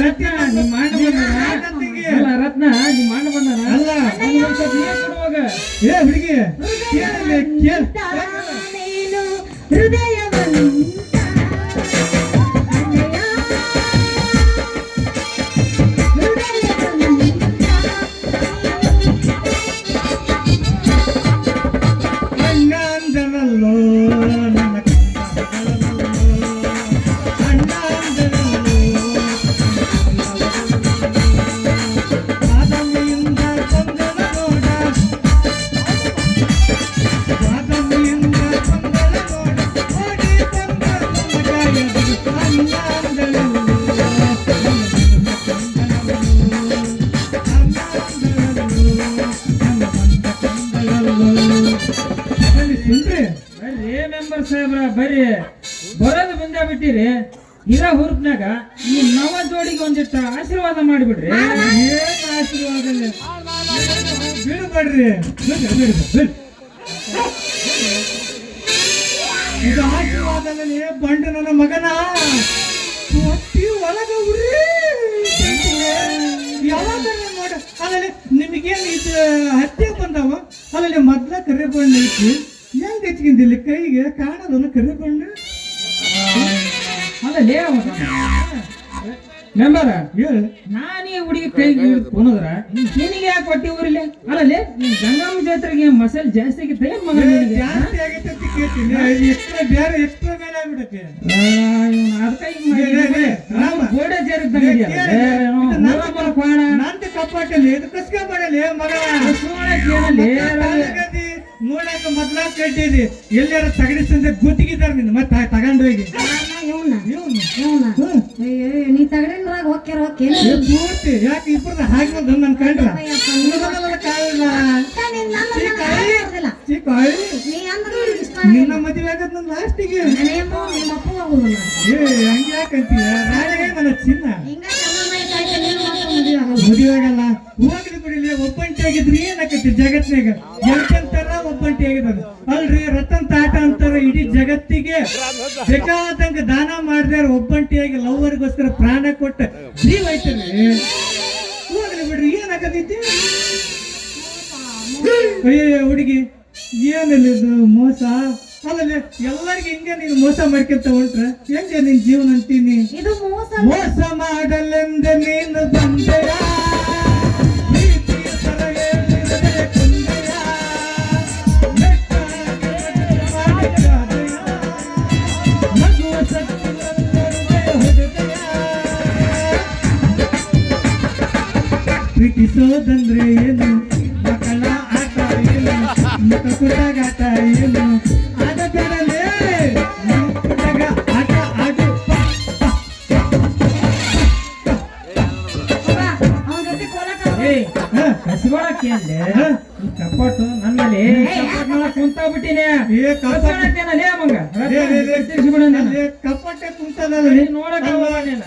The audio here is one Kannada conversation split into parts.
ರತ್ನ ನಿಮ್ಮ ಅಣ್ಣ ರತ್ನ ನಿಮ್ಮ ಅಣ್ಣ ಬಂದಾನ ಅಲ್ಲ ಅವ್ನಿಗೆ ಒಂದ್ ಸ್ವಲ್ಪ ಕೊಡುವಾಗ. ಏ ಹುಡುಗಿ ಕೇಳ್ರಿ ಕೇಳ್. ನೀನು ಮೆಂಬರ್ ಸಾಹೇಬ್ರ ಬರ್ರಿ. ಬರೋದು ಬಂದೇ ಬಿಟ್ಟಿರಿ. ಇರ ಹುರುಪ್ನಾಗ ಈ ನವ ಜೋಡಿಗೆ ಒಂದಿಷ್ಟು ಆಶೀರ್ವಾದ ಮಾಡಿಬಿಡ್ರಿ. ಏನು ಆಶೀರ್ವಾದ. ಬಿಡ್ಬೇಡ್ರಿ ಬಿಡ್ರಿ. ಇದು ಆಶೀರ್ವಾದ ಬಂಡು ನನ್ನ ಮಗನ. ಹೊಟ್ಟಿ ಒಳಗ ಉರಿ. ಯಾವಾಗ ನೋಡ. ಅಲ್ಲಲ್ಲಿ ನಿಮಗೇನು ಇದು ಹತ್ಯೆ ಬಂದಾವ? ಅಲ್ಲಲ್ಲಿ ಮೊದ್ಲ ಕರೆ ಬಣ್ಣ ಐತಿ ಹೆಚ್ಚಿಗಿಂದಿಲ್ಲ ಕೈಗೆ ಕಾಣದಲ್ಲ ಕರೆದುಕೊಂಡು ಅಲ್ಲ ಅಲ್ಲೇ ಮೆಂಬರ ಹೇಳು. ನಾನೇ ಹುಡುಗಿ ಕೈಗೆ ಕೊನದ್ರ ನಿನಗೆ ಯಾಕೆ ಹೊಟ್ಟಿ ಊರಿಲ್ಲ? ಅಲ್ಲಲ್ಲಿ ನೀನ್ ಗಂಗಮ್ಮ ಜಾತ್ರೆಗೆ ಮಸಾಲೆ ಜಾಸ್ತಿ ಆಗಿತ್ತು ಮಗ ಜಾಸ್ತಿ ಆಗೈತೆ ಅಂತ ಕೇಳ್ತೀನಿ. ಎಕ್ಸ್ಟ್ರಾ ಬೇರೆ ಎಕ್ಸ್ಟ್ರಾ ಮೇಲೆ ಆಗ್ಬಿಡತ್ತೆ. ರಾಮ. ಗೋಡೆ. ನಂದು ಕಪ್ಪಾಟಲ್ಲಿ ಕಸ್ಕ ಮಾಡಲಿ ಮಗ ಕೇಳಲಿ, ನೋಡಕ ಮೊದ್ಲ ಕಟ್ಟಿದಿ ಎಲ್ಲಾರ ತಗಡಿ ಸಂದೆ ಗುತ್ತಿಗಿದಾರ ನಿನ್ನ ಮತ್ತೆ ತಗೊಂಡು ಹೋಗಿ. ನೀ ತಗಡಿನ್ರಾಗ ಹೋಗ್ಯಾರ ಪೂರ್ತಿ ಯಾಕೆ ಇಬ್ಬರದ ಹಾಗೆ ಬಂದು ನನ್ ಕಂಡ್ರ? ನಿನ್ನ ಮದುವೆ ಆಗದ್ ನನ್ನ ಲಾಸ್ಟಿಗೆ ಹಂಗೆ ಯಾಕಂತೀಯ ನಾಳೆ ನನ್ನ ಚಿನ್ನ. ಮದುವೆ ಆಗಲ್ಲ. ಹೋಗ್ಲಿ ಬಿಡಿಲಿ ಒಬ್ಬಂಟಿ ಆಗಿದ್ರಿ ಏನಾಕತಿ ಜಗತ್ನಾಗ ಎಂತೆಂತರ ಆಗಿದ್ದಾರೆ ಅಲ್ರಿ ರತನ್ ತಾಟ ಅಂತಾರ ಇಡೀ ಜಗತ್ತಿಗೆ ಬೇಕಾದಂಗ ದಾನ ಮಾಡಿದಾರ ಒಬ್ಬಂಟಿಯಾಗಿ ಲವ್ವರ್ಗೋಸ್ಕರ ಪ್ರಾಣ ಕೊಟ್ಟ ಜೀವ ಐತಲ್ರಿ ಹೋಗ್ಲಿ ಬಿಡ್ರಿ ಏನಾಗತೈತಿ ಅಯ್ಯಯ್ಯ ಹುಡುಗಿ ಏನಲ್ಲ ಇದು ಮೋಸ? ಅಲ್ಲಲ್ಲಿ ಎಲ್ಲರಿಗೆ ಹಿಂಗೆ ನೀನು ಮೋಸ ಮಾಡ್ಕೊಂತ ಹೊಂಟ್ರ ಹೆಂಗೆ ನಿನ್ ಜೀವನ ಅಂತೀನಿ? ಮೋಸ ಮಾಡಲೆಂದ ನೀನು ಬಂದೆಯ ಪ್ರೀತಿಸೋದಂದ್ರೆ ಏನು? ಮಕ್ಕಳ ಆಟ ಏನು? ಮುಖ ಕುಟಗಾಟ ಏನು? ಆಟ ಬೇಡಲೇ ಕುಟಗ ಆಟ ಆಡು. ಅವನ ಜೊತೆ ಕೋಲಾಟ ಏ ಹ? ಕಸ್ಕೊಳಕ್ಕೆ ಅಂದೆ. ಹ? ಈ ಕಪ್ಪಟ್ಟು ನನ್ನಲ್ಲಿ ಕಪ್ಪಟ್ಟು ಮಾಡಕ್ ಕುಂತ ಕಪ್ಪ ಕಸ್ಕೊಳಕ್ಕೇನಲ್ಲೇ ಮಗ ನೀನ್ ನೋಡಕ್ ಹೋಗ್ಬೇಡ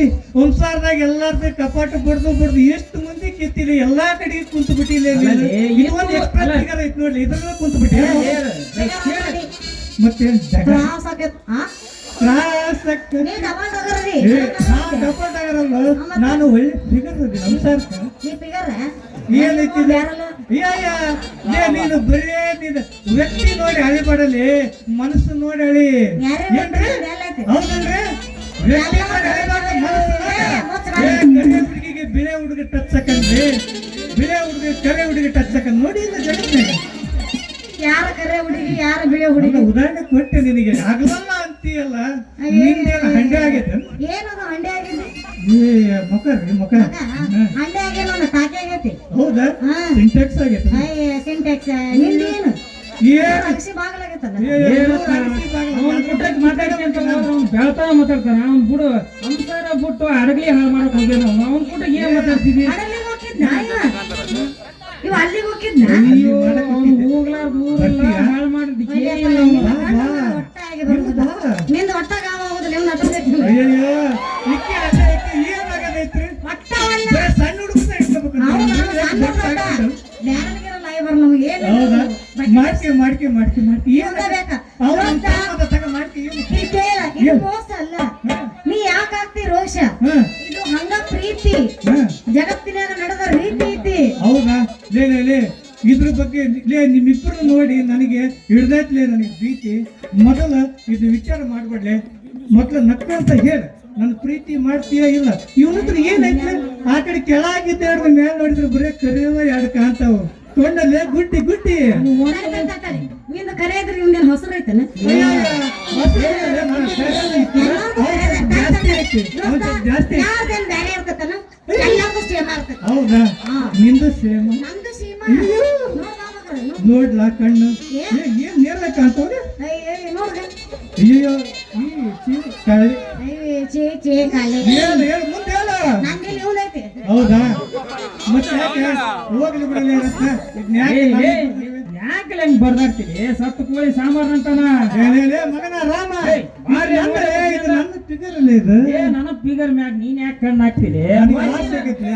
ಬಂದಿ ಸಂಸಾರದಾಗ ಎಲ್ಲಾರ್ದು ಕಪಾಟ ಬಡ್ದು ಬಡ್ದು ಎಷ್ಟು ಮಂದಿ ಕೆತ್ತಿಲ್ಲ ಎಲ್ಲಾ ಕಡೆ ಕುಂತು ಬಿಟ್ಟಿಲ್ಲ ಅಲ್ಲ ಲೇ, ಇದು ಒಂದು ಇದು- ಎಕ್ಸ್ಪ್ರೆಸ್ ಅಲ್ಲ. ಫಿಗರ್ ಐತಿ ನೋಡ್ಲಿ ಇದ್ರಲ್ಲಿ ಕುಂತು ಬಿಟ್ಟಿ ಏ, ಏ, ಮತ್ತೆ ತ್ರಾಸ ನಾನ್ ಒಳ್ಳೆ ಫಿಗರ್ ಏನೈತಿ ನೀನು ಬರೇ ನೀನು ವ್ಯಕ್ತಿ ನೋಡಿ ಅಳಿಬಾಡಲಿ ಮನಸ್ಸು ನೋಡಿ ಅಳಿ. ಯಾರೇ ಏನ್ರಿ? ಹೌದಲ್ರಿ ವ್ಯಕ್ತಿ ನೋಡಿ ಅಳಿಬಾರ್ದು, ಹುಡುಗ ಟಚ್ ಹಾಕಂದ್ರಿ ಬಿಳೆ ಹುಡುಗಿ ಕರೆ ಹುಡುಗಿ ಟಚ್ ಹಾಕಂದ್ ನೋಡಿ ಇಲ್ಲ ಜಗತ್ತೆ ಯಾರ ಕರೆ ಹುಡುಗಿ ಯಾರ ಬಿಳೆ ಹುಡುಗ ಉದಾಹರಣೆ ಕೊಟ್ಟೆ ನಿನಗೆ ಆಗಲಲ್ಲ ಅಂತೀಯಲ್ಲ ನಿಂದೇನು ಹಂಗೆ ಆಗೈತೆ ಏನದು ಹಂಡೆ ಆಗಿದೆ ಏ ಮುಖ ರೀ ಮುಖ ಹಂಡೆ ತಾಕೆ ಆಗೈತಿ ಹೌದಾ ಹಾ ಸಿಂಟೆಕ್ಸ್ ಆಗೈತೆ ಅಯ್ಯ ಸಿಂಟೆಕ್ಸ್ನಿಂದ ಏನು ಅವ್ನು ಬೆಳ್ತಾ ಮಾತಾಡ್ತಾನ ಅವ್ನು ಬಿಡು ಸಂಸಾರ ಬಿಟ್ಟು ಅಡಗಲಿ ಹಾಳು ಮಾಡಕ್ ಹೋಗ್ಯಾನ? ಅವನ್ ಬಿಟ್ಟು ಏನ್ ಮಾತಾಡ್ತಿದ್ವಿ ಅಲ್ಲಿಗೆ ಹೋಗಿದ್ನ ಇವ ಮಾಡ್ತೀವಿ ಹೋಗಿದ್ನ? ಅಯ್ಯೋ ಅವ್ನು ಊರೆಲ್ಲ ಹಾಳು. ನಿಂದ ಇಕ್ಕಿ ಇಕ್ಕಿ ಸಣ್ಣ ಹುಡುಗನ ಇಟ್ಕೋಬೇಕು. ನಾವು ಲೈವರ್ ನಮ್ಗೆ ಏನು ಹೌದಾ ಏನ್ ಬೇಕಾ? ತಗ ಮಾಡ್ಕೆ ಕೇಳ ಇದು ಮೋಸ ಅಲ್ಲ. ಹಾ ಇದು ಹಂಗ ಪ್ರೀತಿ. ಜಗತ್ತಿನಾಗ ನಡೆದ ರೀತಿ ಐತಿ. ಹೌದಾ? ಲೇ ಲೇ ಲೇ ಇದ್ರ ಬಗ್ಗೆ ಲೇ ನಿಮ್ಮಿಬ್ಬರು ನೋಡಿ ನನಗೆ ಹಿಡ್ದೈತ್ಲೇ ನನಗೆ ಪ್ರೀತಿ. ಮೊದಲ ಇದು ವಿಚಾರ ಮಾಡ್ಬೇಡ್ಲೆ. ಮೊದಲು ನಕ್ಕಂತ ಹೇಳ. ನನ್ನ ಪ್ರೀತಿ ಮಾಡ್ತೀಯ ಇಲ್ಲ? ಇವನತ್ರ ಏನೈತೆ ಆ ಕಡೆ ಕೆಳಗಿದ್ದ ಎರಡು ಮೇಲೆ ನೋಡಿದ್ರೆ ಬರೀ ಕರೆಯುವ ಎರಡು ಕಾಣ್ತಾವ. ಕೊಂಡಲ್ಲೇ ಗುಡ್ಡಿ ಗುಡ್ಡಿ. ಕರೆಯದ್ರೆ ತಡಿ, ತಡಿ. ನಿಂದು ಕರೆ ಇದ್ರೆ ಇವ್ನ ಹೊಸರು ಐತನ? ಜಾಸ್ತಿ. ಜಾಸ್ತಿ. ಐತಿ. ಯಾವ್ದೇನ್ ಬ್ಯಾರೆ ಇರ್ತತನ ಎಲ್ಲಾರ್ದು ಸೇಮ್ ಆಗ್ತದ. ಹೌದಾ? ನಿಂದು ಸೇಮ್ ನಮ್ದು ಸೀಮಾ. ನೋಡ್ಲಾ ಕಣ್ಣು? ಏನ್ ನೇರ ಕಾಣ್ತಾವ್ರಿ ಅಯ್ಯ, ಈ ಚೀ ಚೇ ಚೇ ಕಾಲೆ ಹೇಳು ಹೇಳು ಮುಂದೆ ಹೇಳು. ನಂಗೆ ಇವ್ನ ಐತೆ ಹೌದಾ? ಮತ್ತೆ ಯಾಕೆ? ಹೋಗ್ಲಿ ಬಿಡಲಿ ಇದ್ನ ಯಾಕೆ ನಾನು- ಹಂಗ್ ಬರ್ದಾಡ್ತೀರಿ? ಸತ್ತು ಕೋಳಿ ಸಾಂಬಾರ್ ಅಂತಾನ? ಮಗನ ರಾಮ. ನನ್ನ- ಫಿಗರ್ ಅಲ್ಲ ಇದು. ಏ ನನ್ನ ಫಿಗರ್ ಮ್ಯಾಗ ನೀನ್ ಯಾಕೆ ಕಣ್ಣು ಹಾಕ್ತೀನಿ ನನಗೆ ಆಸೆ ಆಗೈತ್ಲೆ,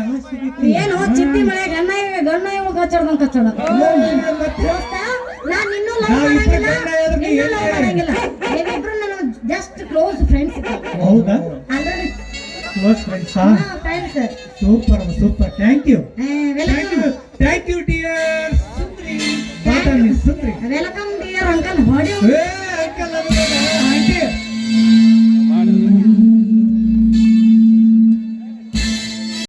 ಏನು ಚಿಟ್ಟಿ ಮಳೆ ಗಣ್ಣ ಗಣ್ಣ ಇವು ಕಚ್ಚಡ್ದಂಗ್ ಕಚ್ಚಡ ಮತ್ತೆ ಲವ್ ಜಸ್ಟ್ ಕ್ಲೋಸ್ ಫ್ರೆಂಡ್ಸ್ ಹೌದಾ? Close ಫ್ರೆಂಡ್ಸಾ friends super super thank you welcome dear uncle ಹೊಡಿ